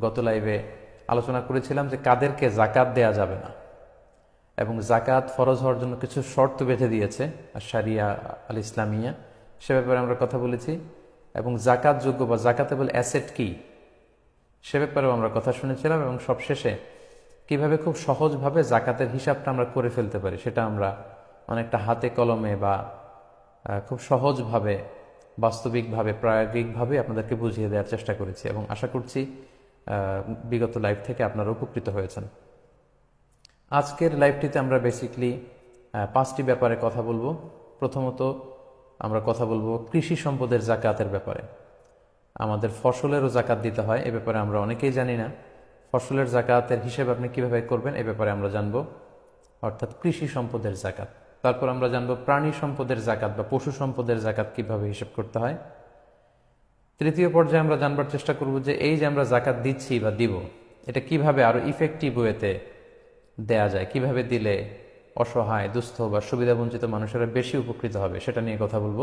গত লাইভে আলোচনা করেছিলাম যে কাদেরকে জাকাত দেয়া যাবে না। এবং জাকাত ফরজ হওয়ার জন্য কিছু শর্ত বেঁধে দিয়েছে, আর সারিয়া আল ইসলামিয়া, সে ব্যাপারে আমরা কথা বলেছি। এবং জাকাত যোগ্য বা জাকাতেবল অ্যাসেট কি, সে ব্যাপারেও আমরা কথা শুনেছিলাম। এবং সবশেষে কীভাবে খুব সহজভাবে জাকাতের হিসাবটা আমরা করে ফেলতে পারি, সেটা আমরা অনেকটা হাতে কলমে বা খুব সহজভাবে, বাস্তবিকভাবে, প্রায়োগিকভাবে আপনাদেরকে বুঝিয়ে দেওয়ার চেষ্টা করেছি। এবং আশা করছি বিগত লাইফ থেকে আপনারা উপকৃত হয়েছেন। আজকের লাইভটিতে আমরা বেসিকলি পাঁচটি ব্যাপারে কথা বলব। প্রথমত আমরা কথা বলব কৃষি সম্পদের জাকাতের ব্যাপারে। আমাদের ফসলেরও জাকাত দিতে হয়, এ ব্যাপারে আমরা অনেকেই জানি না। ফসলের জাকাতের হিসেব আপনি কীভাবে করবেন, এ ব্যাপারে আমরা জানব। অর্থাৎ কৃষি সম্পদের জাকাত। তারপর আমরা জানব প্রাণী সম্পদের জাকাত বা পশু সম্পদের জাকাত কীভাবে হিসেব করতে হয়। তৃতীয় পর্যায়ে আমরা জানবার চেষ্টা করব যে এই যে আমরা জাকাত দিচ্ছি বা দিব, এটা কীভাবে আরও ইফেক্টিভ ওয়েতে দেয়া যায়, কীভাবে দিলে অসহায়, দুস্থ বা সুবিধাবঞ্চিত মানুষেরা বেশি উপকৃত হবে, সেটা নিয়ে কথা বলব।